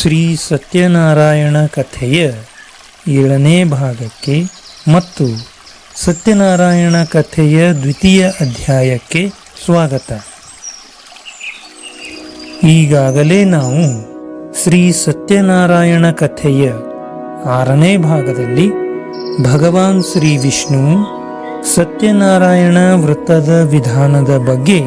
ಶ್ರೀ ಸತ್ಯನಾರಾಯಣ ಕಥೆಯ ಏಳನೇ ಭಾಗಕ್ಕೆ ಮತ್ತು ಸತ್ಯನಾರಾಯಣ ಕಥೆಯ ದ್ವಿತೀಯ ಅಧ್ಯಾಯಕ್ಕೆ ಸ್ವಾಗತ. ಈಗಾಗಲೇ ನಾವು ಶ್ರೀ ಸತ್ಯನಾರಾಯಣ ಕಥೆಯ ಆರನೇ ಭಾಗದಲ್ಲಿ ಭಗವಾನ್ ಶ್ರೀ ವಿಷ್ಣು ಸತ್ಯನಾರಾಯಣ ವೃತ್ತದ ವಿಧಾನದ ಬಗ್ಗೆ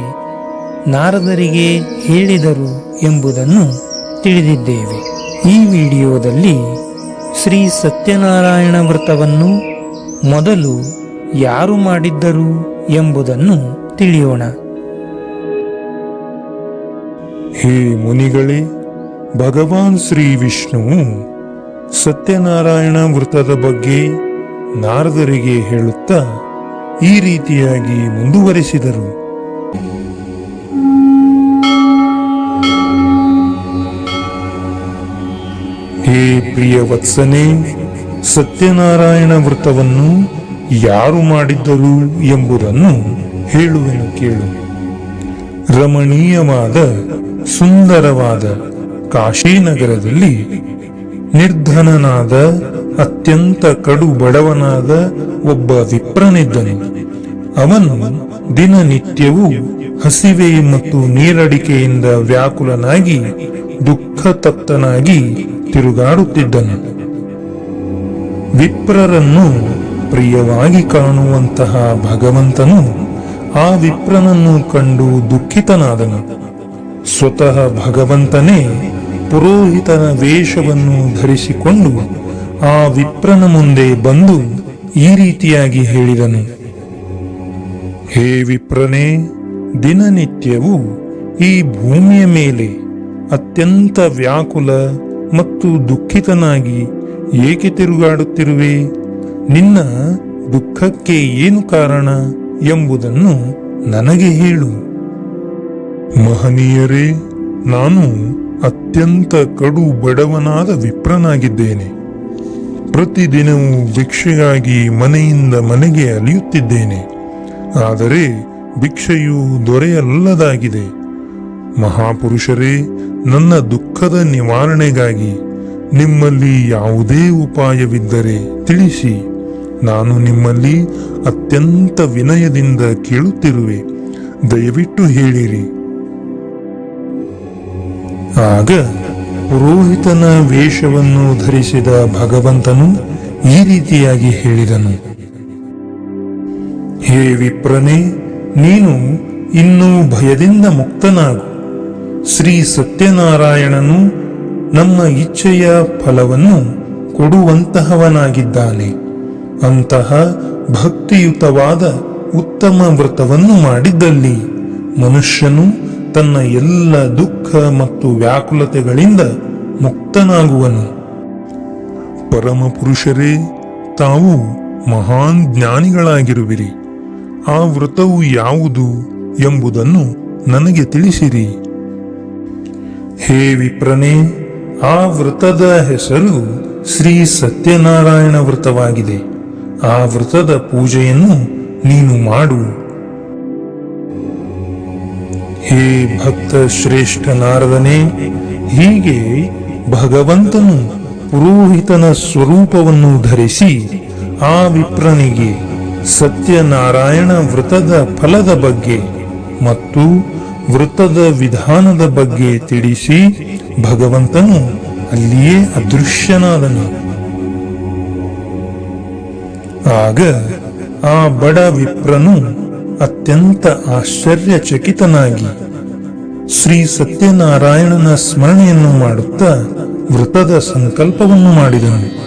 ನಾರದರಿಗೆ ಹೇಳಿದರು ಎಂಬುದನ್ನು ತಿಳಿದಿದ್ದೇವೆ. ಈ ವಿಡಿಯೋದಲ್ಲಿ ಶ್ರೀ ಸತ್ಯನಾರಾಯಣ ವ್ರತವನ್ನು ಮೊದಲು ಯಾರು ಮಾಡಿದ್ದರು ಎಂಬುದನ್ನು ತಿಳಿಯೋಣ. ಹೇ ಮುನಿಗಳೇ, ಭಗವಾನ್ ಶ್ರೀ ವಿಷ್ಣುವು ಸತ್ಯನಾರಾಯಣ ವೃತದ ಬಗ್ಗೆ ನಾರದರಿಗೆ ಹೇಳುತ್ತಾ ಈ ರೀತಿಯಾಗಿ ಮುಂದುವರೆಸಿದರು. ಹೇ ಪ್ರಿಯ ವತ್ಸನೆ, ಸತ್ಯನಾರಾಯಣ ವೃತವನ್ನು ಯಾರು ಮಾಡಿದ್ದರು ಎಂಬುದನ್ನು ಹೇಳುವೆನು ಕೇಳು. ರಮಣೀಯವಾದ, ಸುಂದರವಾದ ಕಾಶೀನಗರದಲ್ಲಿ ನಿರ್ಧನನಾದ, ಅತ್ಯಂತ ಕಡು ಬಡವನಾದ ಒಬ್ಬ ವಿಪ್ರನಿದ್ದನು. ಅವನು ದಿನನಿತ್ಯವೂ ಹಸಿವೆ ಮತ್ತು ನೀರಡಿಕೆಯಿಂದ ವ್ಯಾಕುಲನಾಗಿ ದುಃಖ ತಪ್ತನಾಗಿ ತಿರುಗಾಡುತ್ತಿದ್ದನು. ವಿಪ್ರರನ್ನು ಪ್ರಿಯವಾಗಿ ಕಾಣುವಂತಹ ಭಗವಂತನು ಆ ವಿಪ್ರನನ್ನು ಕಂಡು ದುಃಖಿತನಾದನು. ಸ್ವತಃ ಭಗವಂತನೇ ಪುರೋಹಿತನ ವೇಷವನ್ನು ಧರಿಸಿಕೊಂಡು ಆ ವಿಪ್ರನ ಮುಂದೆ ಬಂದು ಈ ರೀತಿಯಾಗಿ ಹೇಳಿದನು. ಹೇ ವಿಪ್ರನೇ, ದಿನನಿತ್ಯವು ಈ ಭೂಮಿಯ ಮೇಲೆ ಅತ್ಯಂತ ವ್ಯಾಕುಲ ಮತ್ತು ದುಃಖಿತನಾಗಿ ಏಕೆ ತಿರುಗಾಡುತ್ತಿರುವೆ? ನಿನ್ನ ದುಃಖಕ್ಕೆ ಏನು ಕಾರಣ ಎಂಬುದನ್ನು ನನಗೆ ಹೇಳು. ಮಹನೀಯರೇ, ನಾನು ಅತ್ಯಂತ ಕಡು ಬಡವನಾದ ವಿಪ್ರನಾಗಿದ್ದೇನೆ. ಪ್ರತಿದಿನವೂ ಭಿಕ್ಷೆಗಾಗಿ ಮನೆಯಿಂದ ಮನೆಗೆ ಅಲಿಯುತ್ತಿದ್ದೇನೆ. ಆದರೆ ಭಿಕ್ಷೆಯು ದೊರೆಯಲ್ಲದಾಗಿದೆ. ಮಹಾಪುರುಷರೇ, ನನ್ನ ದುಃಖದ ನಿವಾರಣೆಗಾಗಿ ನಿಮ್ಮಲ್ಲಿ ಯಾವುದೇ ಉಪಾಯವಿದ್ದರೆ ತಿಳಿಸಿ. ನಾನು ನಿಮ್ಮಲ್ಲಿ ಅತ್ಯಂತ ವಿನಯದಿಂದ ಕೇಳುತ್ತಿರುವೆ. ದಯವಿಟ್ಟು ಹೇಳಿರಿ. ಆಗ ಪುರೋಹಿತನ ವೇಷವನ್ನು ಧರಿಸಿದ ಭಗವಂತನು ಈ ರೀತಿಯಾಗಿ ಹೇಳಿದನು. ಹೇ ವಿಪ್ರನೇ, ನೀನು ಇನ್ನೂ ಭಯದಿಂದ ಮುಕ್ತನಾಗು. ಶ್ರೀ ಸತ್ಯನಾರಾಯಣನು ನಮ್ಮ ಇಚ್ಛೆಯ ಫಲವನ್ನು ಕೊಡುವಂತಹವನಾಗಿದ್ದಾನೆ. ಅಂತಹ ಭಕ್ತಿಯುತವಾದ ಉತ್ತಮ ವ್ರತವನ್ನು ಮಾಡಿದ್ದಲ್ಲಿ ಮನುಷ್ಯನು ತನ್ನ ಎಲ್ಲ ದುಃಖ ಮತ್ತು ವ್ಯಾಕುಲತೆಗಳಿಂದ ಮುಕ್ತನಾಗುವನು. ಪರಮಪುರುಷರೇ ತಾವು ಮಹಾನ್ ಜ್ಞಾನಿಗಳಾಗಿರುವಿರಿ. ಆ ವ್ರತವು ಯಾವುದು ಎಂಬುದನ್ನು ನನಗೆ ತಿಳಿಸಿರಿ. ಹೇ ವಿಪ್ರನೇ, ಆ ವ್ರತದ ಹೆಸರು ಶ್ರೀ ಸತ್ಯನಾರಾಯಣ ವ್ರತವಾಗಿದೆ ಆ ವೃತದ ಪೂಜೆಯನ್ನು ನೀನು ಮಾಡು. ಹೇ ಭಕ್ತ ಶ್ರೇಷ್ಠ ನಾರದನೇ, ಹೀಗೆ ಭಗವಂತನು ಪುರೋಹಿತನ ಸ್ವರೂಪವನ್ನು ಧರಿಸಿ ಆ ವಿಪ್ರನಿಗೆ ಸತ್ಯನಾರಾಯಣ ವ್ರತದ ಫಲದ ಬಗ್ಗೆ ಮತ್ತು ವೃತ್ತದ ವಿಧಾನದ ಬಗ್ಗೆ ತಿಳಿಸಿ ಭಗವಂತನು ಅಲ್ಲಿಯೇ ಅದೃಶ್ಯನಾದನು. ಆಗ ಆ ಬಡ ವಿಪ್ರನು ಅತ್ಯಂತ ಆಶ್ಚರ್ಯಚಕಿತನಾಗಿ ಶ್ರೀ ಸತ್ಯನಾರಾಯಣನ ಸ್ಮರಣೆಯನ್ನು ಮಾಡುತ್ತಾ ವೃತದ ಸಂಕಲ್ಪವನ್ನು ಮಾಡಿದನು.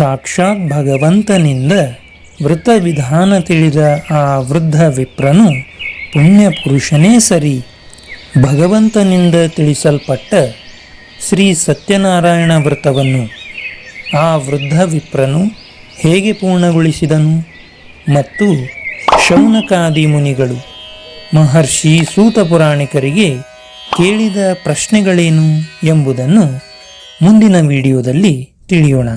ಸಾಕ್ಷಾತ್ ಭಗವಂತನಿಂದ ವೃತ ವಿಧಾನ ತಿಳಿದ ಆ ವೃದ್ಧ ವಿಪ್ರನು ಪುಣ್ಯ ಪುರುಷನೇ ಸರಿ. ಭಗವಂತನಿಂದ ತಿಳಿಸಲ್ಪಟ್ಟ ಶ್ರೀ ಸತ್ಯನಾರಾಯಣ ವ್ರತವನ್ನು ಆ ವೃದ್ಧ ವಿಪ್ರನು ಹೇಗೆ ಪೂರ್ಣಗೊಳಿಸಿದನು? ಮತ್ತು ಶೌನಕಾದಿ ಮುನಿಗಳು, ಮಹರ್ಷಿ ಸೂತ ಪುರಾಣಿಕರಿಗೆ ಕೇಳಿದ ಪ್ರಶ್ನೆಗಳೇನು ಎಂಬುದನ್ನು ಮುಂದಿನ ವಿಡಿಯೋದಲ್ಲಿ ತಿಳಿಯೋಣ.